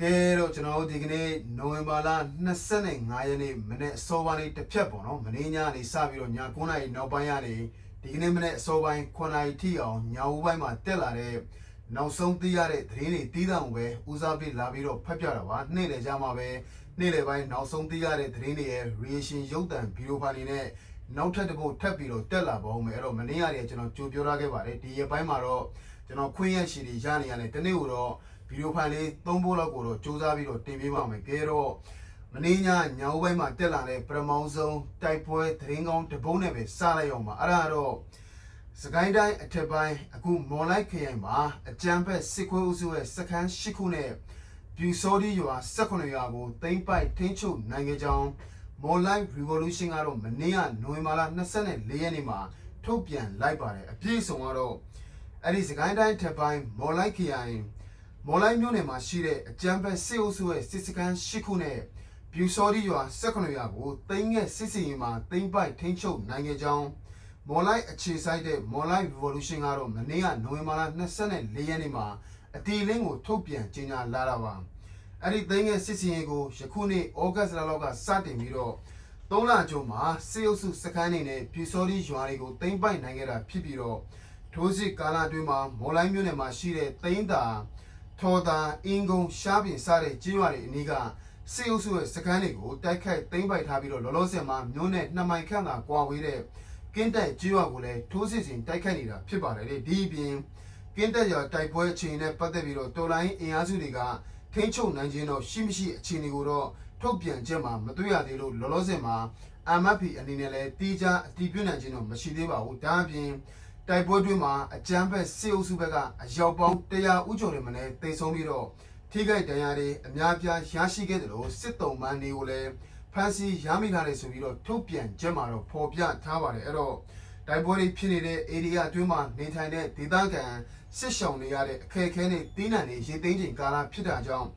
ကဲတော့ကျွန်တော်တို့ဒီကနေ့နိုဝင်ဘာလ25ရက်နေ့မနေ့အစောပိုင်းလေးတစ်ဖြတ်ပေါ့နော်မနေ့ညနေစပြီးတော့ည9:00နာရီနောက်ပိုင်းကနေဒီကနေ့မနေ့အစောပိုင်း9:00နာရီထိအောင်ညဦးပိုင်းမှာတက်လာတဲ့နောက်ဆုံးသိရတဲ့သတင်းတွေတီးတောင်ပဲဦးစားပေးလာပြီးတော့ဖတ်ပြတာပါနေ့လယ်ကြမှာပဲနေ့လယ်ပိုင်းနောက်ဆုံးသိရတဲ့သတင်းတွေရဲ့ reaction ရုပ်သံဗီဒီယိုဖိုင်တွေနဲ့နောက်ထပ်တစ်ပုတ်ထပ်ပြီးတော့တက်လာပါဦးမယ်အဲ့တော့မနေ့ကတည်းကကျွန်တော်ကြိုပြောထားခဲ့ပါတယ်ဒီရက်ပိုင်းမှာတော့ကျွန်တော်ခွင့်ရရှိတွေရနေရတယ်တနေ့ကိုတော့ ဗီဒီယိုဖိုင်လေး၃ပို့လောက်ကိုတော့စူးစမ်းပြီးတော့တင်ပေးပါမယ်ကဲတော့မင်းညညောင်းပိုင်းမှာတက်လာတဲ့ပရမောင်းဆုံးတိုက်ပွဲသတင်းကောင်းတပုံးနဲ့ပဲစလိုက်အောင်ပါအဲ့ဒါကတော့စကိုင်းတိုင်းအထက်ပိုင်းအခုမော်လိုက်ခရိုင်မှာအကြံဖက်စစ်ခွေးဦးစုရဲ့စခန်း၈ခုနဲ့ပြူစောဒီရွာ18ရွာကိုတိမ့်ပိုက်ထိန်းချုပ်နိုင်ခဲ့ကြောင်းမော်လိုက် revolution ကတော့မနေ့ကနိုဝင်ဘာလ24ရက်နေ့မှာထုတ်ပြန်လိုက်ပါတယ်အပြည့်အစုံကတော့အဲ့ဒီစကိုင်းတိုင်းထက်ပိုင်းမော်လိုက်ခရိုင် မော်လိုက်မြို့နယ်မှာရှိတဲ့အကြံဖက်စစ်အုပ်စုရဲ့စစ်စခန်း၈ခုနဲ့ပြူစော်ဒီရွာ18ရွာကိုတင်းငယ်စစ်စီရင်မှာတင်းပိုက်ထိန်းချုပ်နိုင်ခဲ့ကြောင်းမော်လိုက်အခြေစိုက်တဲ့မော်လိုက် revolution ကတော့မနေ့ကနိုဝင်ဘာလ24ရက်နေ့မှာအတီလင်းကိုထုတ်ပြန်ကြေညာလာတာပါအဲ့ဒီတင်းငယ်စစ်စီရင်ကိုယခုနှစ်ဩဂတ်စ်လလောက်ကစတင်ပြီးတော့သုံးလကျော်မှာစစ်အုပ်စုစခန်းနေနဲ့ပြူစော်ဒီရွာတွေကိုတင်းပိုက်နိုင်ခဲ့တာဖြစ်ပြီးတော့ထိုးစစ်ကာလအတွင်းမှာမော်လိုက်မြို့နယ်မှာရှိတဲ့တင်းတာ ထော်တာအင်းကုန်းရှားပြင်စတဲ့ကြေးရွာတွေအနီးကစေအုပ်စုရဲ့စကန်းတွေကိုတိုက်ခိုက်သိမ်းပိုက်ထားပြီးတော့လောလောဆယ်မှာမြို့နဲ့နှစ်မိုင်ခန့်သာကွာဝေးတဲ့ကင်းတက်ကြေးရွာကိုလည်းထိုးစစ်ဆင်တိုက်ခိုက်နေတာဖြစ်ပါတယ်လေဒီအပြင်ကင်းတက်ရွာတိုက်ပွဲအခြေအနေနဲ့ပတ်သက်ပြီးတော့တော်လိုင်းအင်အားစုတွေကထိန်းချုပ်နိုင်ခြင်းတော့ရှိမရှိအခြေအနေကိုတော့ထုတ်ပြန်ချက်မှာမတွေ့ရသေးလို့လောလောဆယ်မှာ MFP အနေနဲ့လည်းတီးခြားအတည်ပြုနိုင်ခြင်းတော့မရှိသေးပါဘူးဒါအပြင် တိုက်ပွဲတွင်းမှာအကြမ်းဖက်စစ်အုပ်စုဘက်ကအရောက်ပေါင်း100ဦးကျော်တွေမနဲ့တိတ်ဆုံးပြီးတော့ထိခိုက်ဒဏ်ရာတွေအများပြားရရှိခဲ့တယ်လို့စစ်တုံးမန်းတွေကိုလည်းဖမ်းဆီးရမိထားတယ်ဆိုပြီးတော့ထုတ်ပြန်ချက်မှာတော့ဖော်ပြထားပါတယ်အဲ့တော့တိုက်ပွဲတွေဖြစ်နေတဲ့ area အတွင်းမှာနေထိုင်တဲ့ဒေသခံစစ်ရှောင်တွေရတဲ့အခက်အခဲတွေတင်းနံတွေရေသိမ်းချိန်ကာလဖြစ်တာကြောင့်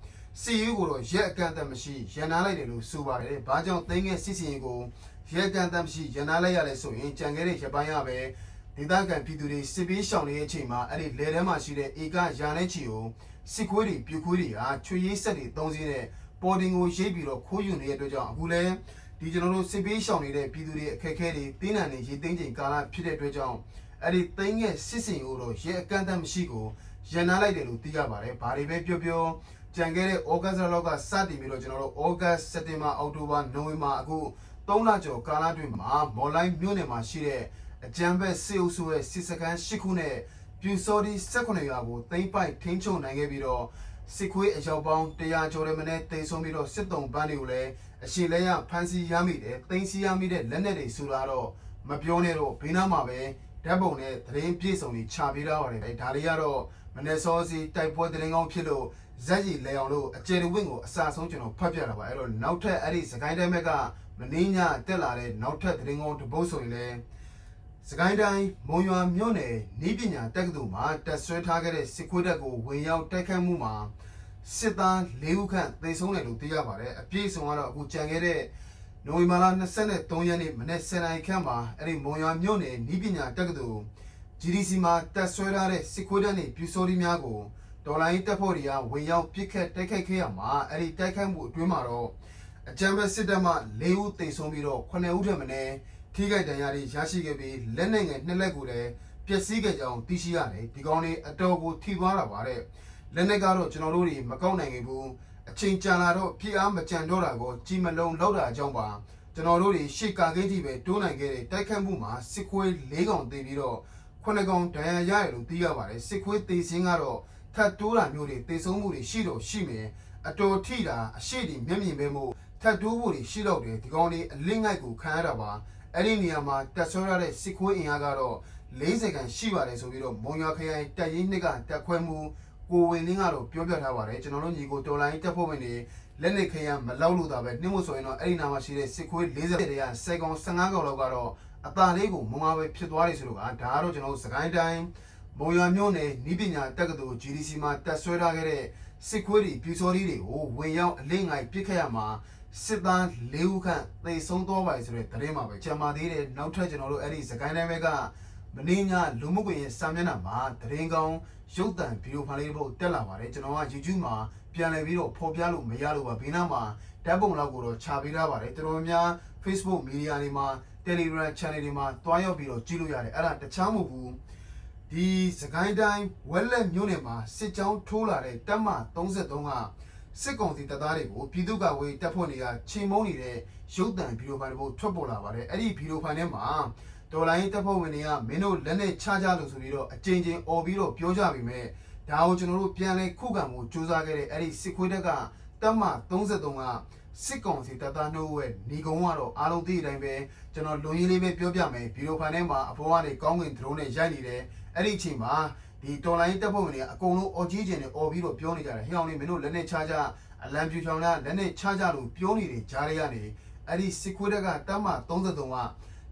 စီယူကိုတော့ရက်အကန့်အသတ်မရှိရန်နာလိုက်တယ်လို့ဆိုပါတယ်။ဘာကြောင့်တင်းငယ်စစ်စင်ကိုရက်အကန့်အသတ်မရှိရန်နာလိုက်ရလဲဆိုရင်ကြံခဲ့တဲ့ရပိုင်းရပဲ ဒေသခံပြည်သူတွေစစ်ပေးရှောင်နေတဲ့အချိန်မှာအဲ့ဒီလေထဲမှာရှိတဲ့ဧကရာနဲ့ချီကိုစစ်ခွေးတွေပြူခွေးတွေဟာချွေရေးဆက်တွေတုံးစင်းတဲ့ပေါ်တင်ကိုရိပ်ပြီးတော့ခိုးယူနေတဲ့အတွက်ကြောင့်အခုလည်းဒီကျွန်တော်တို့စစ်ပေးရှောင်နေတဲ့ပြည်သူတွေအခက်အခဲတွေတင်းနံနေရေသိမ်းချိန်ကာလဖြစ်တဲ့အတွက်ကြောင့်အဲ့ဒီသိမ်းရဲ့စစ်စင်ကိုတော့ရဲအကန့်အသတ်မရှိကိုရန်နာလိုက်တယ်လို့သိရပါတယ်။ဘာတွေပဲပြောပြောကြံခဲ့တဲ့ဩဂတ်စ်လောက်ကစတင်ပြီးတော့ကျွန်တော်တို့ဩဂတ်စက်တင်ဘာအောက်တိုဘာနိုဝင်ဘာအခု3လကျော်ကာလအတွင်းမှာမော်လိုင်းမြို့နယ်မှာရှိတဲ့ အကြံဘက်စေအုပ်စုရဲ့စစ်စခန်း၈ခုနဲ့ပြူစော်ဒီ18ရွာကိုသိမ်းပိုက်ထိန်းချုပ်နိုင်ခဲ့ပြီးတော့စစ်ခွေးအယောက်ပေါင်း100ကျော်ရမနဲ့တိတ်ဆုံးပြီးတော့စစ်တုံးပန်းတွေကိုလည်းအရှိလဲရဖမ်းဆီးရမိတယ်သိမ်းဆီးရမိတဲ့လက်နက်တွေဆိုတာတော့မပြောနဲ့တော့ဘေးနားမှာပဲဓာတ်ပုံနဲ့သတင်းပြည့်စုံတွေခြာပေးထားပါတယ်ဒါတွေကတော့မနေ့စောစီတိုက်ပွဲသတင်းကောင်းဖြစ်လို့ဇက်ကြီးလဲအောင်လို့အကျယ်တဝင့်ကိုအစာဆုံးကျွန်တော်ဖတ်ပြတာပါအဲ့တော့နောက်ထပ်အဲ့ဒီစကိုင်းတိုင်းဘက်ကမင်းညတက်လာတဲ့နောက်ထပ်သတင်းကောင်းတစ်ပုဒ်ဆိုရင်လည်း စကိုင်းတိုင်းမုံရွာမြို့နယ်နေပညာတက္ကသိုလ်မှာတက်ဆွဲထားခဲ့တဲ့စစ်ခွေးတပ်ကိုဝင်ရောက်တိုက်ခတ်မှုမှာစစ်သား၄ဦးခန့်သေဆုံးတယ်လို့သိရပါတယ်အပြည့်အစုံကတော့အခုကြံခဲ့တဲ့နိုဝင်ဘာလ23ရက်နေ့မနေ့7နာရီခန့်မှာအဲ့ဒီမုံရွာမြို့နယ်နေပညာတက္ကသိုလ် GDC မှာတက်ဆွဲထားတဲ့စစ်ခွေးတပ်နဲ့ပြူစော်ဒီများကိုဒေါ်လာရင်းတပ်ဖွဲ့တွေကဝင်ရောက်ပစ်ခတ်တိုက်ခိုက်ခဲ့ရမှာအဲ့ဒီတိုက်ခိုက်မှုအတွင်းမှာတော့အကြမ်းဖက်စစ်တပ်မှ၄ဦးသေဆုံးပြီးတော့9ဦးထက်မနည်း ထိခိုက်ဒဏ်ရာတွေရရှိခဲ့ပြီးလက်နဲ့ငယ်နှစ်လက်ကိုလည်းပျက်စီးခဲ့ကြောင်းသိရှိရတယ်ဒီကောင်လေးအတော်ကိုထိသွားတာပါတဲ့လက်နဲ့ကတော့ကျွန်တော်တို့တွေမကောက်နိုင်ခဲ့ဘူးအချိန်ကြာလာတော့ပြအားမကြံတော့တာကိုကြီးမလုံးလောက်တာအကြောင်းပါကျွန်တော်တို့တွေရှေ့ကာကိန်းကြီးပဲတိုးနိုင်ခဲ့တဲ့တိုက်ခတ်မှုမှာစစ်ခွေး၄កောင်သေပြီးတော့ခုနှစ်កောင်ဒဏ်ရာရတယ်လို့သိရပါတယ်စစ်ခွေးသေစင်းကတော့ထပ်တိုးတာမျိုးတွေသေဆုံးမှုတွေရှိတော့ရှိမယ်အတော်ထိတာအရှိတီမျက်မြင်ပဲမို့ထပ်တိုးဖို့တွေရှိတော့တယ်ဒီကောင်လေးအလင့်ငိုက်ကိုခံရတာပါ အဲ့ဒီနေရာမှာတက်ဆွဲရတဲ့စစ်ခွေးအင်အားကတော့40ခန့်ရှိပါတယ်ဆိုပြီးတော့မုံရွာခရိုင်တပ်ရင်းနှစ်ကတက်ခွဲမှုကိုဝင်လင်းကတော့ပြောပြထားပါတယ်ကျွန်တော်တို့ညီကိုတော်လိုင်းတက်ဖို့ဝင်နေလက်နေခရမ်းမလောက်လို့တာပဲနှိမ့်မို့ဆိုရင်တော့အဲ့ဒီနာမှာရှိတဲ့စစ်ခွေး40တရာ10ကောင်15ကောင်လောက်ကတော့အตาလေးကိုမုံရွာပဲဖြစ်သွားတယ်ဆိုတော့ကဒါကတော့ကျွန်တော်တို့စကိုင်းတိုင်းမုံရွာမြို့နယ်ဤပညာတက္ကသိုလ် GDC မှာတက်ဆွဲထားခဲ့တဲ့စစ်ခွေးတွေပြူစော်တွေတွေကိုဝင်ရောက်အလင့်ငိုင်ပစ်ခတ်ရမှာ စစ်သား၄ဦးခန့်သေဆုံးသွားပါပြီဆိုတဲ့သတင်းမှာပဲကြံပါသေးတယ်နောက်ထပ်ကျွန်တော်တို့အဲ့ဒီစကိုင်းတိုင်းဘက်ကမင်းညလူမှုကွန်ရက်စာမျက်နှာမှာသတင်းကောင်းရုပ်သံဗီဒီယိုဖိုင်လေးတစ်ပုဒ်တက်လာပါတယ်ကျွန်တော်က YouTube မှာပြပြန်လည်ပြီးတော့ဖော်ပြလို့မရလို့ပါဘေးနားမှာဓာတ်ပုံလောက်ကိုတော့ခြာပေးထားပါတယ်တော်တော်များ Facebook Media တွေမှာ Telegram Channel တွေမှာတွားရောက်ပြီးတော့ကြည့်လို့ရတယ်အဲ့ဒါတခြားမဟုတ်ဘူးဒီစကိုင်းတိုင်းဝက်လက်မြို့နယ်မှာစစ်ကြောင်းထိုးလာတဲ့တပ်မ33က စစ်ကောင်စီတပ်သားတွေကိုပြည်သူ့ကာကွယ်တပ်ဖွဲ့တွေကချိန်မုံနေတဲ့ရုပ်တံဗီဒီယိုဖိုင်တစ်ပုဒ်ထွက်ပေါ်လာပါတယ်အဲ့ဒီဗီဒီယိုဖိုင်ထဲမှာဒေါ်လာရင်းတပ်ဖွဲ့ဝင်တွေကမင်းတို့လက်နဲ့ချကြလို့ဆိုပြီးတော့အကြိမ်ကြိမ်អော်ပြီးတော့ပြောကြပြီမဲ့ဒါကိုကျွန်တော်တို့ပြန်လဲခုခံမှုစူးစမ်းခဲ့တဲ့အဲ့ဒီစစ်ခွေးတပ်ကတပ်မ33ကစစ်ကောင်စီတပ်သားနှုတ်ရဲ့ညီကုံကတော့အားလုံးသိတဲ့အတိုင်းပဲကျွန်တော်လူရင်းလေးပဲပြောပြမယ်ဗီဒီယိုဖိုင်ထဲမှာအပေါ်ကနေကောင်းကင်ဒရုန်းနဲ့ရိုက်နေတယ်အဲ့ဒီအချိန်မှာ ဒီတော်လိုင်းတပ်ဖွဲ့ဝင်တွေကအကုန်လုံးအော်ကြီးကျင်နဲ့အော်ပြီးတော့ပြောနေကြတယ်ဟဲ့အောင်လေးမင်းတို့လက်နဲ့ချကြအလံပြူချောင်းလားလက်နဲ့ချကြလို့ပြောနေတယ်ကြားရရနေအဲ့ဒီစစ်ခွေးတက်ကတပ်မ33က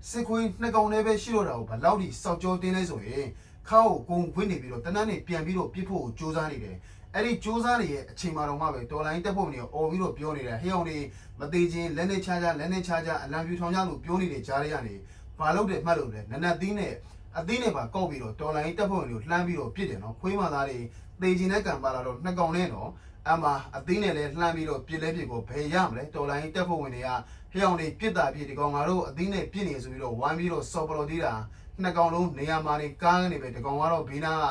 စစ်ခွေးနှစ်ကောင်လေးပဲရှိတော့တာကိုဘလောက်ထိစောက်ကြောတင်းလဲဆိုရင်ခါကိုကုံခွင်းနေပြီးတော့တနန်းနဲ့ပြန်ပြီးတော့ပြစ်ဖို့ကြိုးစားနေတယ်အဲ့ဒီစူးစမ်းနေရဲ့အချိန်မှတော့မှပဲတော်လိုင်းတက်ဖို့နေရောអော်ပြီးတော့ပြောနေတာဟေးအောင်လေးမသေးချင်းလက်နဲ့ချာချာလက်နဲ့ချာချာအလံပြူထောင်ချလို့ပြောနေတဲ့ကြားရရနေဘာလို့တယ်မှတ်လို့လဲနနတ်သီးနဲ့ အသီးနဲ့ပါကောက်ပြီးတော့တော်လိုင်းတက်ဖို့နေကိုလှမ်းပြီးတော့ပြစ်တယ်နော်ခွေးမသားတွေသေချင်းနဲ့ကံပါလာတော့နှစ်ကောင်နဲ့တော့အမှအသီးနဲ့လည်းလှမ်းပြီးတော့ပြစ်လဲပြစ်ကိုဘယ်ရမလဲတော်လိုင်းတက်ဖို့ဝင်တွေကဟေးအောင်လေးပြစ်တာပြစ်ဒီကောင်ငါတို့အသီးနဲ့ပြစ်နေဆိုပြီးတော့ဝိုင်းပြီးတော့စော်ပလော်သေးတာနှစ်ကောင်လုံးနေရာမှာနေကားနေပဲဒီကောင်ကတော့ဘေးနားက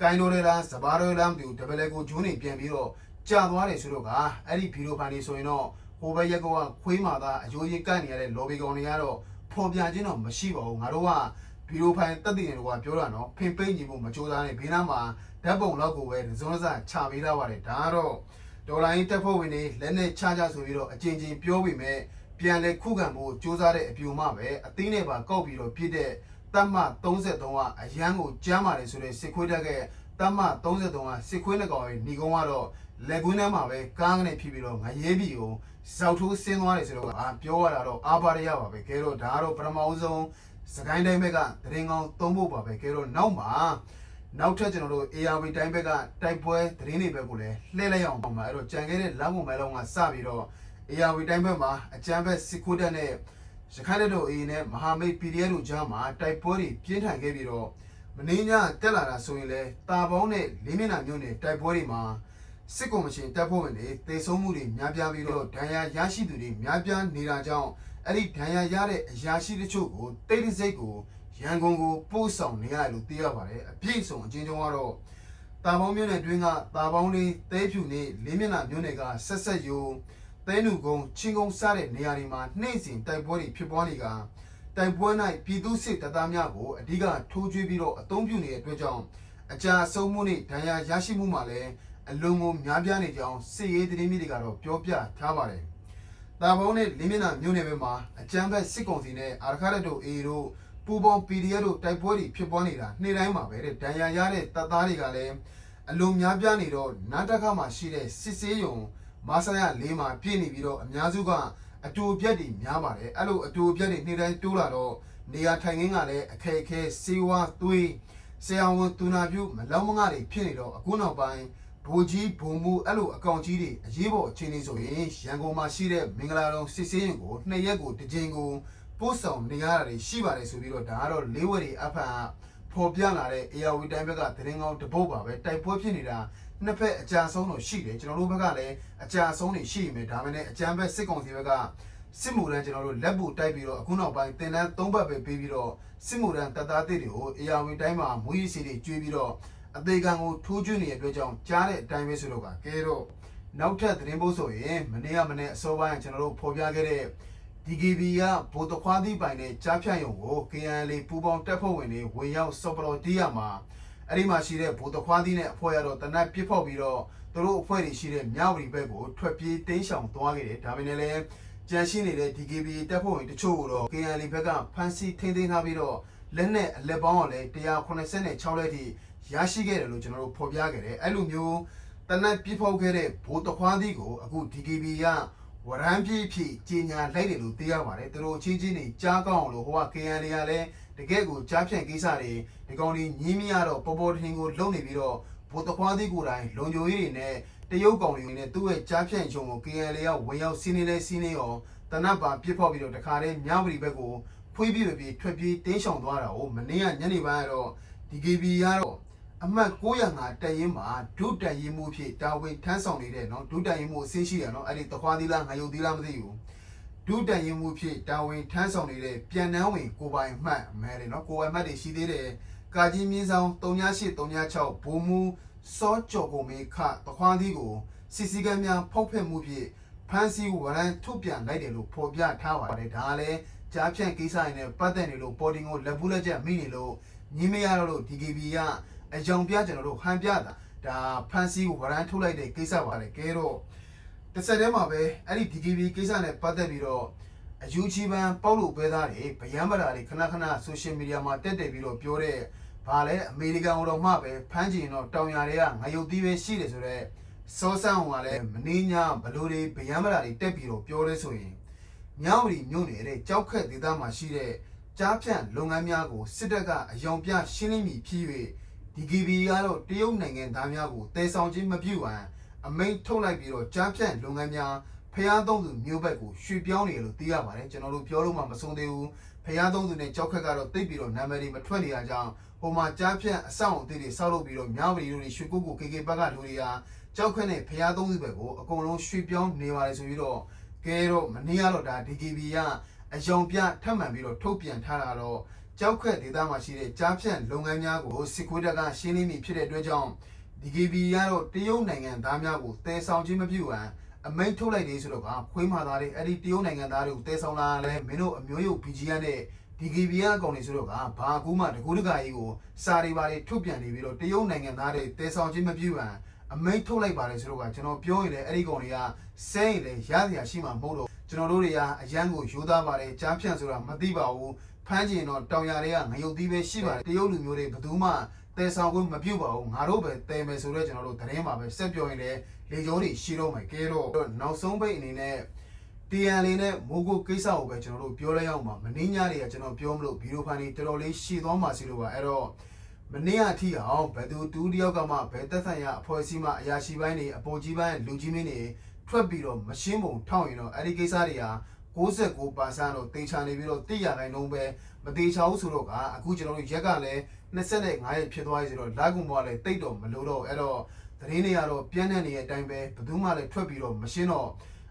ကိုင်းတော်ရလားစဘာတော်လားမသိဘူးတပည့်လေကိုဂျုံးနေပြန်ပြီးတော့ကြာသွားတယ်ဆိုတော့ကအဲ့ဒီဗီဒီယိုဖိုင်လေးဆိုရင်တော့ဟိုဘက်ရက်ကောကခွေးမာသားအယိုးကြီးကန့်နေရတဲ့ lobby ကောင်တွေကတော့ဖော်ပြခြင်းတော့မရှိပါဘူးငါတို့က ဗီဒီယိုဖိုင်တက်တည်နေတော့ပြောတာနော်ဖင်ပိတ်ညီဖို့မကြိုးစားနဲ့ဘေးနားမှာဓာတ်ပုံလောက်ကိုပဲဇွန်းစချပေးထားပါတယ်ဒါကတော့ဒေါ်လာရင်းတက်ဖို့ဝင်နေလက်နဲ့ချကြဆိုပြီးတော့အချင်းချင်းပြောပြီးမဲ့ပြန်လဲခုခံဖို့ကြိုးစားတဲ့အပြူမပဲအသင်းနဲ့ပါကောက်ပြီးတော့ပြစ်တဲ့တတ်မှ33ကအရန်ကိုကြမ်းပါတယ်ဆိုတဲ့စစ်ခွေးတက်ကတမ33ကစစ်ခွေးနှစ်ကောင်ရဲ့ညီကုန်းကတော့လက်ကွင်းထဲမှာပဲကားကနေဖြီးပြီးတော့ငရဲပြီကိုဇောက်ထိုးဆင်းသွားတယ်ဆိုတော့အာပြောရတာတော့အားပါရရပါပဲကဲတော့ဒါကတော့ပထမဦးဆုံး စကိုင်းတိုင်းဘက်ကတရင်ကောင်သုံးဖို့ပါပဲကဲတော့နောက်မှာနောက်ထပ်ကျွန်တော်တို့ ARV တိုင်းဘက်ကတိုက်ပွဲသတင်းတွေဘက်ကိုလည်းလှည့်လိုက်အောင်ပါမှာအဲ့တော့ကြံခဲ့တဲ့လမ်းပေါ်မဲလုံးကစပြီးတော့ ARV တိုင်းဘက်မှာအကြမ်းဖက်စစ်ခွေးတပ်နဲ့ရခိုင်တပ်တော် AA နဲ့မဟာမိတ် PDF တို့ကြားမှာတိုက်ပွဲတွေပြင်းထန်ခဲ့ပြီးတော့မင်းညတက်လာတာဆိုရင်လေတာပေါင်းနဲ့လေးမျက်နှာမျိုးနဲ့တိုက်ပွဲတွေမှာစစ်ကော်မရှင်တပ်ဖွဲ့ဝင်တွေတေဆုံးမှုတွေများပြားပြီးတော့ဒဏ်ရာရရှိသူတွေများပြားနေတာကြောင့် အဲ့ဒီဒဏ်ရာရတဲ့အရာရှိတချို့ကိုတိတ်တဆိတ်ကိုရန်ကုန်ကိုပို့ဆောင်နေရတယ်လို့သိရပါတယ်အပြည့်စုံအချင်းချင်းကတော့တာပေါင်းမျိုးနဲ့တွင်းကတာပေါင်းလေးသဲဖြူနေလေးမျက်နှာမျိုးတွေကဆက်ဆက်ယုံသဲနုကုန်းချင်းကုန်းစတဲ့နေရာတွေမှာနှိမ့်စင်တိုက်ပွဲတွေဖြစ်ပွားနေကတိုင်ပွဲ၌ပြည်သူစစ်တပ်သားများကိုအဓိကထိုးကျွေးပြီးတော့အသုံးပြုနေတဲ့အတွက်ကြောင့်အကြာဆုံးမှုနဲ့ဒဏ်ရာရရှိမှုမှာလည်းအလုံးကိုများပြားနေကြောင်းစစ်ရေးသတင်းမြစ်တွေကတော့ပြောပြထားပါတယ်။ တာပေါင်းနဲ့လင်းမျက်နှာမြို့နယ်ဘက်မှာအကြမ်းဖက်စစ်ကောင်စီနဲ့အာရခရတ်တို့ A တို့ပူပေါင်း PDF တို့တိုက်ပွဲတွေဖြစ်ပွားနေတာနေ့တိုင်းမှာပဲတဲ့ဒဏ်ရာရတဲ့တပ်သားတွေကလည်းအလုံးများပြားနေတော့နားတက်ခါမှာရှိတဲ့စစ်စေးရုံမာဆာရလေးမှာပြည့်နေပြီးတော့အများစုကအတူပြက်တွေများပါတယ်အဲ့လိုအတူပြက်တွေနေ့တိုင်းတိုးလာတော့နေရာထိုင်ခင်းကလည်းအခက်အခဲစေဝါသွေးဆရာဝန်တူနာပြုမလောင်းမငါတွေဖြစ်နေတော့အခုနောက်ပိုင်း ဘိုလ်ကြီးဘုံမှုအဲ့လိုအကောင်ကြီးတွေအရေးပေါ်အခြေအနေဆိုရင်ရန်ကုန်မှာရှိတဲ့မင်္ဂလာတော်စစ်စေးရင်ကိုနှစ်ရက်ကိုတစ်ကြိမ်ကိုပို့ဆောင်နေရတာတွေရှိပါတယ်ဆိုပြီးတော့ဒါကတော့လေးဝက်တွေအဖန်ပေါ်ပြလာတဲ့ ARV တိုင်းဘက်ကသတင်းကောင်းတစ်ပုတ်ပါပဲတိုက်ပွဲဖြစ်နေတာနှစ်ဖက်အကြဆုံးတော့ရှိတယ်ကျွန်တော်တို့ဘက်ကလည်းအကြဆုံးတွေရှိနေဒါမှလည်းအကြမ်းဖက်စစ်ကောင်စီဘက်ကစစ်မှုရန်ကျွန်တော်တို့လက်ပူတိုက်ပြီးတော့အခုနောက်ပိုင်းတင်တန်း၃ဘတ်ပဲပေးပြီးတော့စစ်မှုရန်တပ်သားတွေတွေကို ARV တိုင်းမှာမွေးရစီတွေကျွေးပြီးတော့ အသေးခံကိုထိုးကျွနေတဲ့အတွက်ကြောင့်ကြားတဲ့အတိုင်းပဲဆိုတော့ကကဲတော့နောက်ထပ်သတင်းပို့ဆိုရင်မနေ့ကမနေ့အစောပိုင်းကျွန်တော်တို့ဖော်ပြခဲ့တဲ့ DGB ကဗိုလ်တခွားသီးပိုင်နဲ့ကြားဖြတ်ရုံကို KNL ပူပေါင်းတပ်ဖွဲ့ဝင်တွေဝင်ရောက်စော်ပလော်တီးရမှာအဲ့ဒီမှာရှိတဲ့ဗိုလ်တခွားသီးနဲ့အဖွဲ့ရတော့တနက်ပစ်ဖောက်ပြီးတော့သူတို့အဖွဲ့တွေရှိတဲ့မြဝတီဘက်ကိုထွက်ပြေးတင်းရှောင်သွားခဲ့တယ်ဒါပေမဲ့လည်းကြန့်ရှိနေတဲ့ DKB တပ်ဖွဲ့ဝင်တချို့ကိုတော့ KNL ဘက်ကဖမ်းဆီးထိန်းသိမ်းထားပြီးတော့လက်နဲ့အလက်ပေါင်းကလည်း186လက်ထိ ရရှိခဲ့တယ်လို့ကျွန်တော်တို့ဖော်ပြခဲ့တယ်အဲ့လိုမျိုးတနက်ပြဖောက်ခဲ့တဲ့ဘိုးတခွားသီးကိုအခု DKB ကဝရမ်းပြေးဖြည့်ကြီးညာလိုက်တယ်လို့သိရပါတယ်သူတို့ချင်းချင်းနေကြားကောင်းအောင်လို့ဟိုက KNL ကလည်းတကယ့်ကိုကြားဖြန့်ကိစ္စတွေဒီကောင်ကြီးညင်းမရတော့ပေါ်ပေါ်ထင်ကိုလုံနေပြီးတော့ဘိုးတခွားသီးကိုယ်တိုင်လုံခြုံရေးတွေနဲ့တရုတ်ကောင်တွေနဲ့သူ့ရဲ့ကြားဖြန့်ချုံကို KNL ကဝင်ရောက်စီးနေလဲစီးနေရောတနတ်ပါပြစ်ဖောက်ပြီးတော့တခါတည်းမြဝတီဘက်ကိုဖွေးပြပြီးထွက်ပြေးတင်းရှောင်သွားတာ哦မနေ့ကညနေပိုင်းကတော့ DKB ကတော့ အမှတ်905တက်ရင်မှာဒုတက်ရင်မှုဖြစ်တာဝန်ထမ်းဆောင်နေတဲ့နော်ဒုတက်ရင်မှုအဆင်းရှိတယ်နော်အဲ့ဒီတခွားသီးလားငါယုတ်သီးလားမသိဘူးဒုတက်ရင်မှုဖြစ်တာဝန်ထမ်းဆောင်နေတဲ့ပြန်နှန်းဝင်ကိုပိုင်မှတ်မဲတယ်နော်ကိုပိုင်မှတ်တွေရှိသေးတယ်ကာကြီးမြင်းဆောင်38 36ဘုံမူစောကြော်ကုန်မေခတခွားသီးကိုစီစီကမ်းများဖောက်ဖက်မှုဖြင့်ဖန်စီဝရန်ထုတ်ပြန်လိုက်တယ်လို့ဖော်ပြထားပါတယ်ဒါလည်းကြားဖြန့်ကိစ္စရင်းနဲ့ပတ်သက်နေလို့ပေါ်တင်ကိုလက်ဘူးလက်ချက်မိနေလို့ညီမရတော့လို့ DKB က အယောင်ပြကျွန်တော်တို့ဟန်ပြတာဒါဖန်စီကိုဝရန်ထုတ်လိုက်တဲ့ကိစ္စပါလေကဲတော့တစ်ဆက်တည်းမှာပဲအဲ့ဒီ DKB ကိစ္စနဲ့ပတ်သက်ပြီးတော့အယူချီပန်ပေါက်လို့ပဲသားတွေဗျမ်းပတာတွေခဏခဏဆိုရှယ်မီဒီယာမှာတက်တယ်ပြီးတော့ပြောတဲ့ဘာလဲအမေရိကန်တော်မှပဲဖမ်းချင်တော့တောင်ရတွေကငရုတ်သီးပဲရှိတယ်ဆိုတော့စောဆန်းကလည်းမင်းညာဘလို့တွေဗျမ်းပတာတွေတက်ပြီးတော့ပြောလဲဆိုရင်မြောက်ရီမြို့နယ်တဲ့ကြောက်ခက်ဒေသမှာရှိတဲ့ကြားဖြန့်လုပ်ငန်းများကိုစစ်တပ်ကအယောင်ပြရှင်းလင်းပြီးဖြစ်၍ DKB ကတော့တရုတ်နိုင်ငံသားများကိုတည်ဆောင်ခြင်းမပြုဟန်အမိန့်ထုတ်လိုက်ပြီးတော့ကြားဖြန့်လုပ်ငန်းများဖျားသုံးသူမျိုးဘက်ကိုရွှေ့ပြောင်းနေတယ်လို့သိရပါတယ်ကျွန်တော်တို့ပြောလို့မှမဆုံးသေးဘူးဖျားသုံးသူနဲ့ကြောက်ခက်ကတော့တိတ်ပြီးတော့နာမည်တွေမထွက်နေရကြောင်းဟိုမှာကြားဖြန့်အဆောင်အသစ်တွေဆောက်လုပ်ပြီးတော့မြောက်ပြည်တို့တွေရွှေကုတ်ကို KK ဘက်ကလူတွေဟာကြောက်ခက်နဲ့ဖျားသုံးသူဘက်ကိုအကုန်လုံးရွှေ့ပြောင်းနေပါတယ်ဆိုပြီးတော့ကဲတော့မနေ့ကတော့ဒါ DKB ကအယောင်ပြထပ်မံပြီးတော့ထုတ်ပြန်ထားတာတော့ ကြောက်ခက်ဒေသမှာရှိတဲ့ကြားဖြန့်လုပ်ငန်းများကိုစစ်ခွေးတပ်ကရှင်းလင်းပြီးဖြစ်တဲ့အတွက်ကြောင့် DKB ကတော့တရုတ်နိုင်ငံသားများကိုတည်ဆောင်ခြင်းမပြုဟန်အမိန့်ထုတ်လိုက်တယ်ဆိုတော့ကခွေးမာသားတွေအဲ့ဒီတရုတ်နိုင်ငံသားတွေကိုတည်ဆောင်လာလဲမင်းတို့အမျိုးရုပ် BGN နဲ့ DKB ကအကောင်တွေဆိုတော့ကဘာကူမှတကူတကာကြီးကိုစာရီပါတွေထုတ်ပြန်နေပြီးတော့တရုတ်နိုင်ငံသားတွေတည်ဆောင်ခြင်းမပြုဟန်အမိန့်ထုတ်လိုက်ပါတယ်ဆိုတော့ကကျွန်တော်ပြောရင်လည်းအဲ့ဒီကောင်တွေကစဲရင်လည်းရစရာရှိမှာမဟုတ်တော့ကျွန်တော်တို့တွေကအရန်ကိုယူသားပါတယ်ကြားဖြန့်ဆိုတာမသိပါဘူး ဖမ်းကျင်တော့တောင်ရတွေကငရုတ်သီးပဲရှိပါတယ်တရုတ်လူမျိုးတွေဘယ်သူမှတဲဆောင်ခွင့်မပြုတ်ပါဘူးငါတို့ပဲတဲမယ်ဆိုတော့ကျွန်တော်တို့သတင်းပါပဲဆက်ပြောရင်လည်းလေကြောတွေရှိတော့မယ်ကဲတော့နောက်ဆုံးပိတ်အနေနဲ့တီယန်လေးနဲ့မိုးကုတ်ကိစ္စကိုပဲကျွန်တော်တို့ပြောလိုက်အောင်ပါမင်းညာတွေကကျွန်တော်ပြောမလို့ဗီဒီယိုဖိုင်တွေတော်တော်လေးရှည်သွားမှစီလို့ပါအဲ့တော့မနေ့အထိအောင်ဘယ်သူတူတယောက်ကမှဘယ်သက်ဆိုင်ရာအဖွဲ့အစည်းမှအရာရှိပိုင်းတွေအပေါ်ကြီးပိုင်းလူကြီးမင်းတွေထွက်ပြီးတော့မရှင်းပုံထောက်ရင်တော့အဲ့ဒီကိစ္စတွေဟာ 69%တော့တေချာနေပြီးတော့တိရတိုင်းလုံးပဲမတေချာဘူးဆိုတော့ကအခုကျွန်တော်တို့ရက်ကလည်း25ရက်ဖြစ်သွားပြီဆိုတော့လာကုံပေါ်လည်းတိတ်တော့မလို့တော့အဲ့တော့သတင်းတွေကတော့ပြန့်နှံ့နေတဲ့အတိုင်းပဲဘယ်သူမှလည်းထွက်ပြီးတော့မရှင်းတော့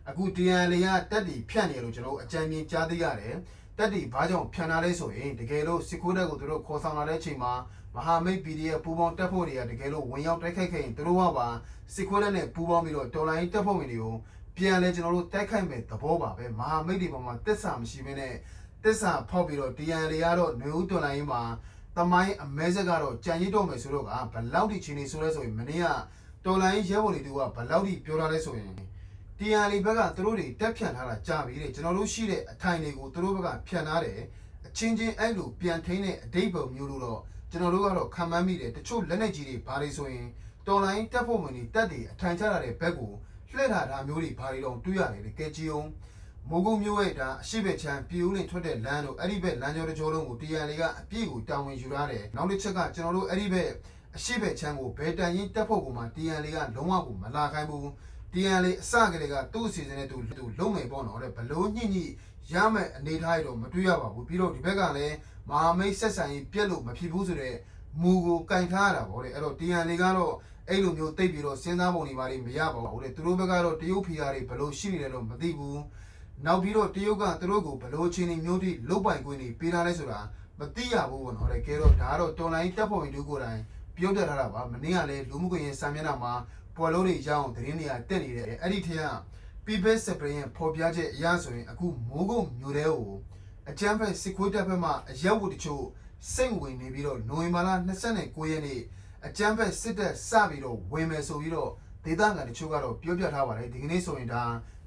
အခု TN လေးကတက်တီဖြန့်နေလို့ကျွန်တော်အကြံဉာဏ်ကြားသိရတယ်တက်တီဘာကြောင့်ဖြန့်လာလဲဆိုရင်တကယ်လို့စစ်ကိုးတက်ကိုသူတို့ခေါ်ဆောင်လာတဲ့အချိန်မှာမဟာမိတ် PDF ပူပေါင်းတက်ဖို့တွေကတကယ်လို့ဝင်ရောက်တိုက်ခိုက်ခဲ့ရင်သူတို့ကပါစစ်ကိုးတက်နဲ့ပူပေါင်းပြီးတော့တော်လိုင်းတက်ဖို့ဝင်တွေကို ပြန်လဲကျွန်တော်တို့တိုက်ခိုက်မယ်သဘောပါပဲမဟာမိတ်တွေပေါ်မှာတစ္ဆာမရှိဘဲနဲ့တစ္ဆာဖောက်ပြီးတော့ DN တွေကတော့နေဦးတွန်လိုင်းမှာတမိုင်းအမဲဆက်ကတော့ကြံရစ်တော့မယ်ဆိုတော့ကဘလောက်ထိချင်းနေဆိုလဲဆိုရင်မနေ့ကတော်လိုင်းရဲဘော်တွေတူကဘလောက်ထိပြောထားလဲဆိုရင် TN တွေဘက်ကသူတို့တွေတက်ဖြန့်ထားတာကြာပြီတဲ့ကျွန်တော်တို့ရှိတဲ့အထိုင်တွေကိုသူတို့ဘက်ကဖြန့်ထားတယ်အချင်းချင်းအဲ့လိုပြန်ထိန်းတဲ့အတိတ်ပုံမျိုးလို့တော့ကျွန်တော်တို့ကတော့ခံမှန်းမိတယ်တချို့လက်နေကြီးတွေဘာတွေဆိုရင်တော်လိုင်းတက်ဖို့မနေတက်တွေအထိုင်ချရတဲ့ဘက်ကို လှည့်တာဒါမျိုးတွေဘာတွေတော့တွေ့ရတယ်လေကဲကြည်အောင်မိုးကုံမျိုးရဲ့ဒါအရှိဘက်ချမ်းပြည်ဦးလင်ထွက်တဲ့လမ်းတို့အဲ့ဒီဘက်လမ်းကျော်တစ်ကျော်လုံးကိုတရားလေးကအပြည့်ကိုတာဝန်ယူထားတယ်နောက်တစ်ချက်ကကျွန်တော်တို့အဲ့ဒီဘက်အရှိဘက်ချမ်းကိုဘယ်တန်ရင်တက်ဖို့ကိုမှတရားလေးကလုံးဝကိုမလာခိုင်းဘူးတရားလေးအစကလေးကသူ့အစီအစဉ်နဲ့သူသူလုံးမယ်ပေါ့နော်တဲ့ဘလို့ညှိညှိရမယ်အနေထားရတော့မတွေ့ရပါဘူးပြီးတော့ဒီဘက်ကလည်းမဟာမိတ်ဆက်ဆံရေးပြက်လို့မဖြစ်ဘူးဆိုတော့မူကိုကင်ထားရတာဗောတဲ့အဲ့တော့တရားလေးကတော့ အဲ့လိုမျိုးတိတ်ပြီးတော့စဉ်းစားပုံတွေပါလိမရပါဘူးတဲ့သူတို့ဘက်ကတော့တရုတ်ဖီယာတွေဘလို့ရှိနေတယ်လို့မသိဘူးနောက်ပြီးတော့တရုတ်ကသူတို့ကိုဘလို့ချင်းနေမျိုးတိလုတ်ပိုင်ခွင့်တွေပေးထားလဲဆိုတာမသိရဘူးပေါ့နော်တဲ့ကဲတော့ဒါကတော့တော်လိုင်းတက်ဖို့ရင်တို့ကိုယ်တိုင်ပြောပြထားတာပါမနေ့ကလည်းလူမှုကွန်ရက်စာမျက်နှာမှာပေါ်လို့တွေရအောင်သတင်းတွေကတက်နေတယ်အဲ့ဒီထက်က People Spring ရဲ့ဖော်ပြချက်အရဆိုရင်အခုမိုးကုတ်မျိုးတဲ့ကိုအချမ်းဖက်စစ်ခွေးတပ်ဖက်မှအရက်ဝတ္တချို့စိတ်ဝင်နေပြီးတော့နိုဝင်ဘာလ29ရက်နေ့ အကြမ်းဖက်စစ်တပ်စပြီးတော့ဝင်မယ်ဆိုပြီးတော့ဒေသခံတချို့ကတော့ပြောပြထားပါတယ်ဒီကနေ့ဆိုရင်ဒါ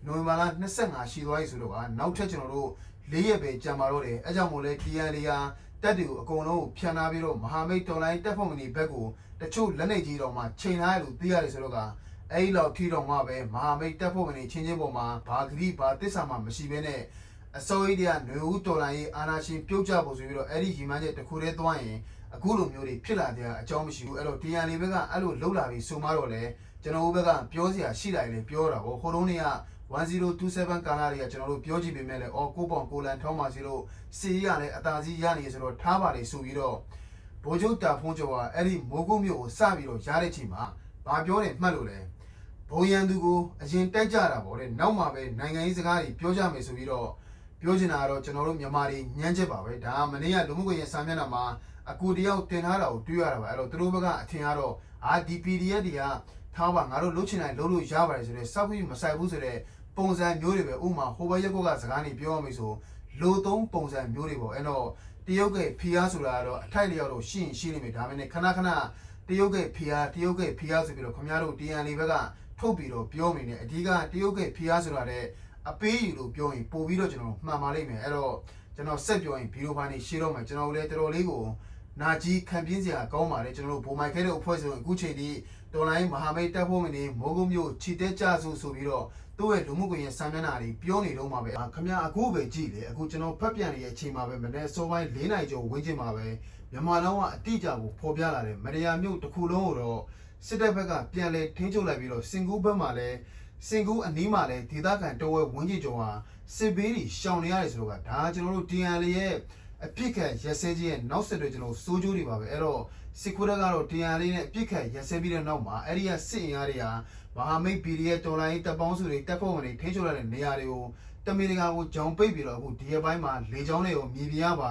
နိုဝင်ဘာလ25ရှိသွားပြီဆိုတော့ကနောက်ထပ်ကျွန်တော်တို့၄ရက်ပဲကြာမှာတော့တယ်အဲကြောင့်မို့လဲ TN တွေဟာတက်တွေကိုအကုန်လုံးဖြန်ထားပြီးတော့မဟာမိတ်တော်လိုင်းတက်ဖို့မနေဘက်ကိုတချို့လက်နေကြီးတော်မှာချိန်ထားရလို့သိရတယ်ဆိုတော့ကအဲ့လောက်ထီတော်မှာပဲမဟာမိတ်တက်ဖို့မနေချင်းချင်းပေါ်မှာဘာဂရိဘာတစ္ဆာမှမရှိဘဲနဲ့အစိုးရတွေကຫນွေဦးတော်လိုင်းရေးအာနာရှင်ပြုတ်ကြဖို့ဆိုပြီးတော့အဲ့ဒီရီမန်းချက်တစ်ခုတည်းသွားရင် အခုလိုမျိုးတွေဖြစ်လာတဲ့အကြောင်းမရှိဘူးအဲ့တော့ TN လေးဘက်ကအဲ့လိုလှုပ်လာပြီးဆိုမှတော့လေကျွန်တော်တို့ဘက်ကပြောစရာရှိလာရင်လည်းပြောတာပေါ့ဟိုတုန်းက1027ကာလာတွေကကျွန်တော်တို့ပြောကြည့်ပေမဲ့လည်းအော်ကိုပေါင်ကိုလန်ထောင်းပါစီလို့စီရလည်းအသာစီးရနေဆိုတော့ထားပါလေဆိုပြီးတော့ဗိုးချုပ်တာဖုံးကျော်ကအဲ့ဒီမိုးကုတ်မြို့ကိုစပြီးတော့ရတဲ့ချိန်မှာဘာပြောတယ်မှတ်လို့လဲဘုံရန်သူကိုအရင်တိုက်ကြတာပေါ့လေနောက်မှပဲနိုင်ငံရေးစကားတွေပြောကြမယ်ဆိုပြီးတော့ ပြောချင်တာကတော့ကျွန်တော်တို့မြန်မာတွေညှမ်းချက်ပါပဲဒါကမနေ့ကလူမှုကွန်ရက်စာမျက်နှာမှာအကူတယောက်တင်ထားတာကိုတွေ့ရတာပါအဲ့တော့သူတို့ဘက်ကအထင်ကတော့အာဒီ PDF တွေကထားပါငါတို့လှုပ်ချင်တိုင်းလှုပ်လို့ရပါတယ်ဆိုတော့စောက်ပြီးမဆိုင်ဘူးဆိုတော့ပုံစံမျိုးတွေပဲဥမာဟိုဘက်ရက်ကွက်ကစကားနေပြောရမယ်ဆိုလိုသုံးပုံစံမျိုးတွေပေါ့အဲ့တော့တရုတ်ကဖီယာဆိုတာကတော့အထိုက်လျောက်တော့ရှိရင်ရှိနေပြီဒါပေမဲ့ခဏခဏတရုတ်ကဖီယာတရုတ်ကဖီယာဆိုပြီးတော့ခင်ဗျားတို့ TN လေးဘက်ကထုတ်ပြီးတော့ပြောနေတယ်အဓိကတရုတ်ကဖီယာဆိုတာတဲ့ အပေးယူလို့ပြောရင်ပို့ပြီးတော့ကျွန်တော်မှန်ပါလိမ့်မယ်အဲ့တော့ကျွန်တော်ဆက်ပြောရင်ဗီဒီယိုဖိုင်နေရှင်းတော့မယ်ကျွန်တော်လည်းတော်တော်လေးကိုနာကြီးခံပြင်းစရာကောင်းပါတယ်ကျွန်တော်တို့ဘိုမိုက်ခဲတဲ့အဖွဲ့ဆိုရင်အခုချိန်ထိတော်လိုင်းမဟာမိတ်တပ်ဖို့မနေမိုးကုတ်မြို့ခြိတက်ကြဆိုဆိုပြီးတော့သူ့ရဲ့လူမှုကွန်ရက်စာမျက်နှာတွေပြောနေတော့မှာပဲခင်ဗျာအခုပဲကြည့်လေအခုကျွန်တော်ဖတ်ပြန်နေတဲ့အချိန်မှာပဲမနေ့စောပိုင်း၄နိုင်ကျော်ဝင်းကျင်မှာပဲမြန်မာလောင်းကအတိအကျကိုဖော်ပြလာတယ်မရယာမြို့တစ်ခုလုံးကိုတော့စစ်တပ်ဘက်ကပြန်လဲထင်းချုပ်လိုက်ပြီးတော့စင်ကူးဘက်မှာလည်း စင်ကူးအနီးမှာလည်းဒေသခံတော်ဝဲဝင်းကြီးကျော်ဟာစစ်ဘေးတွေရှောင်နေရတယ်ဆိုတော့ကဒါကျွန်တော်တို့ DNL ရဲ့အပြစ်ခံရက်စဲခြင်းရဲ့နောက်ဆက်တွဲကျွန်တော်စိုးကျိုးတွေပါပဲအဲ့တော့စစ်ခွေးကတော့ DNL နဲ့အပြစ်ခံရက်စဲပြီးတဲ့နောက်မှာအဲ့ဒီကစစ်အင်အားတွေဟာမဟာမိတ် PDF တော်လိုင်းတပ်ပေါင်းစုတွေတပ်ဖွဲ့ဝင်တွေထိန်းချုပ်ရတဲ့နေရာတွေကိုတမင်တကာကိုဂျုံပိတ်ပြီးတော့အခုဒီရက်ပိုင်းမှာလေကြောင်းတွေကိုမြေပြင်ရပါ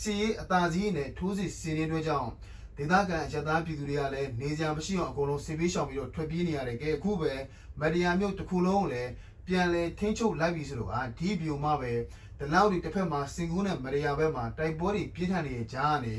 စီရေးအသာစီးနဲ့ထိုးစစ်ဆင်းရဲတွဲကြောင့် ဒေသခံအချက်သားပြည်သူတွေကလည်းနေကြမရှိအောင်အကုန်လုံးစစ်ပေးရှောင်ပြီးတော့ထွက်ပြေးနေရတယ်ကဲအခုပဲမဒီယာမြို့တစ်ခုလုံးကိုလည်းပြန်လဲထိန်းချုပ်လိုက်ပြီဆိုတော့အာဒီဗီဒီယိုမှာပဲတလောက်ဒီတစ်ဖက်မှာစင်ကူးနဲ့မဒီယာဘက်မှာတိုက်ပွဲတွေပြင်းထန်နေတဲ့ကြားကနေ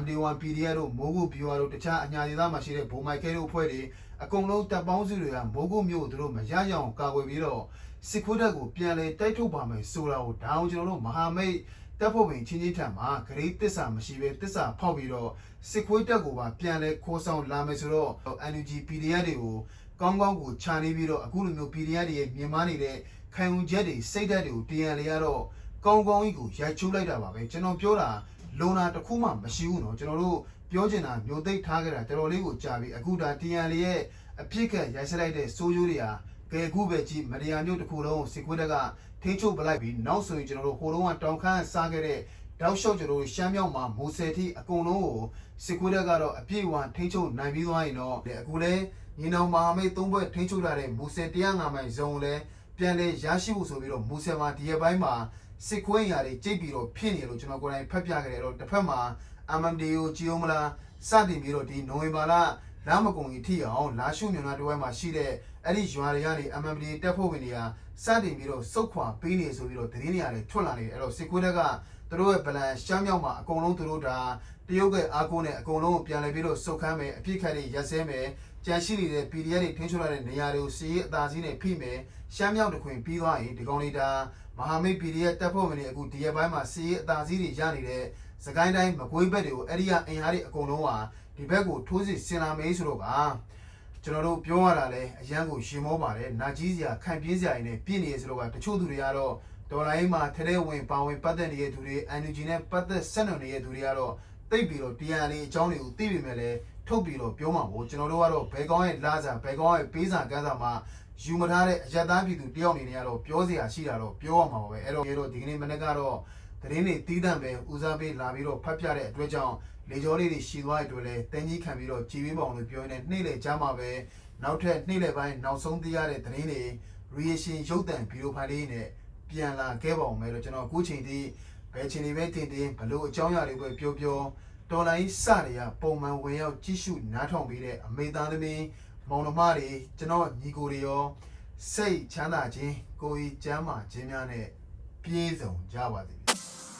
MD1 PDF တို့မိုးကုတ် BUR တို့တခြားအညာဒေသမှာရှိတဲ့ဘုံမိုက်ခဲတို့အဖွဲ့တွေအကုန်လုံးတပ်ပေါင်းစုတွေကမိုးကုတ်မြို့ကိုသူတို့မရရအောင်ကာကွယ်ပြီးတော့ စစ်ခွေးတပ်ကိုပြန်လဲတိုက်ထုတ်ပါမယ်ဆိုတာကိုဒါအောင်ကျွန်တော်တို့မဟာမိတ်တပ်ဖို့ပင်ချင်းချင်းထံမှာဂရိတစ္ဆာမရှိပဲတစ္ဆာဖောက်ပြီးတော့စစ်ခွေးတပ်ကိုပါပြန်လဲခိုးဆောင်လာမယ်ဆိုတော့ NUG PDF တွေကိုကောင်းကောင်းကိုခြာနေပြီးတော့အခုလိုမျိုး PDF တွေရဲ့မြင်မာနေတဲ့ခံယူချက်တွေစိတ်ဓာတ်တွေကိုတင်ရလေရတော့ကောင်းကောင်းကြီးကိုရိုက်ချိုးလိုက်တာပါပဲကျွန်တော်ပြောတာလုံနာတစ်ခုမှမရှိဘူးเนาะကျွန်တော်တို့ပြောချင်တာမျိုးသိပ်ထားခဲ့တာတော်တော်လေးကိုကြာပြီအခုဒါ TN လေးရဲ့အဖြစ်ကရိုက်ဆက်လိုက်တဲ့စိုးရိုးတွေဟာ ကဲအခုပဲကြည့်မရယာမျိုးတစ်ခုလုံးစစ်ခွေးတက်ကထိချုပ်ပလိုက်ပြီးနောက်ဆိုရင်ကျွန်တော်တို့ဟိုတုန်းကတောင်ခမ်းစားခဲ့တဲ့တောက်လျှောက်ကျွန်တော်တို့ရှမ်းမြောက်မှာမိုးဆယ်ထိအကုန်လုံးကိုစစ်ခွေးတက်ကတော့အပြည့်အဝထိချုပ်နိုင်ပြီးသွားရင်တော့အခုလဲညီနောင်မဟာမိတ်သုံးဘက်ထိချုပ်လာတဲ့မူဆယ်105မိုင်ဇုံလဲပြန်လဲရရှိဖို့ဆိုပြီးတော့မူဆယ်မှာဒီရက်ပိုင်းမှာစစ်ခွေးရာတွေကြိတ်ပြီးတော့ဖြစ်နေလို့ကျွန်တော်ကိုယ်တိုင်ဖတ်ပြခဲ့တယ်တော့တစ်ဖက်မှာ MMDO ကြည်အောင်မလားစတင်ပြီးတော့ဒီနိုဝင်ဘာလလမ်းမကုန်ကြီးထိအောင်လာရှုမြန်မာတဝိုင်းမှာရှိတဲ့ အဲ့ဒီရွာတွေကနေ MMD တက်ဖို့ဝင်တွေကစတင်ပြီးတော့စုတ်ခွာပေးနေဆိုပြီးတော့သတင်းတွေရတယ်ထွက်လာနေတယ်အဲ့တော့စစ်ခွေးတက်ကသူတို့ရဲ့ဗလန်ရှမ်းမြောက်မှာအကုန်လုံးသူတို့ဒါတရုတ်ကအားကိုးနဲ့အကုန်လုံးပြန်လည်ပြီးတော့စုတ်ခမ်းမယ်အပြစ်ခတ်တွေရက်စဲမယ်ကြန့်ရှိနေတဲ့ PDF တွေထင်းချွတ်လာတဲ့နေရာတွေကိုစီးရေးအသာစီးနဲ့ဖိမယ်ရှမ်းမြောက်တခွင်ပြီးသွားရင်ဒီကောင်လေးဒါမဟာမိတ် PDF တက်ဖို့ဝင်တွေအခုဒီရက်ပိုင်းမှာစီးရေးအသာစီးတွေရနေတဲ့စကိုင်းတိုင်းမကွေးဘက်တွေကိုအဲ့ဒီကအင်အားတွေအကုန်လုံးဟာဒီဘက်ကိုထိုးစစ်ဆင်လာမေးဆိုတော့က ကျွန်တော်တို့ပြောရတာလဲအရန်ကိုရှင်မောပါတယ်နာကြီးစရာခံပြင်းစရာတွေနဲ့ပြည့်နေရဆိုတော့ကတချို့သူတွေကတော့ဒေါ်လာရင်းမှာထဲထဲဝင်ပါဝင်ပတ်သက်နေတဲ့သူတွေ NUG နဲ့ပတ်သက်ဆက်နွယ်နေတဲ့သူတွေကတော့တိတ်ပြီးတော့ TN လေးအကြောင်းတွေကိုသိပေမဲ့လည်းထုတ်ပြီးတော့ပြောမှာပေါ့ကျွန်တော်တို့ကတော့ဘယ်ကောင်းရဲ့လာစာဘယ်ကောင်းရဲ့ပေးစာကန်းစာမှာယူမထားတဲ့အယက်သားပြည်သူတယောက်အနေနဲ့ကတော့ပြောစရာရှိတာတော့ပြောရမှာပါပဲအဲ့တော့ရေတော့ဒီကနေ့မနေ့ကတော့ သတင်းတွေတီးတန့်ပဲဦးစားပေးလာပြီးတော့ဖတ်ပြတဲ့အတွက်ကြောင့်လေကြောလေးတွေရှည်သွားတဲ့အတွက်လည်းတင်းကြီးခံပြီးတော့ကြည်ပေးပါအောင်လို့ပြောရင်းနဲ့နှိမ့်လေကြားမှာပဲနောက်ထပ်နှိမ့်လေပိုင်းနောက်ဆုံးသိရတဲ့သတင်းတွေ reaction ရုပ်သံဗီဒီယိုဖိုင်လေးနဲ့ပြန်လာခဲ့ပါအောင်မယ်လို့ကျွန်တော်အခုချိန်ထိဘယ်ချိန်တွေပဲတင်တင်ဘလို့အကြောင်းအရာတွေပဲပြောပြောတော်လိုင်းစတွေကပုံမှန်ဝင်ရောက်ကြည့်ရှုနားထောင်ပေးတဲ့အမေသားသမီးမောင်နှမတွေကျွန်တော်ညီကိုတွေရောစိတ်ချမ်းသာခြင်းကိုယ်ကြီးကျမ်းမာခြင်းများနဲ့ပြည့်စုံကြပါစေ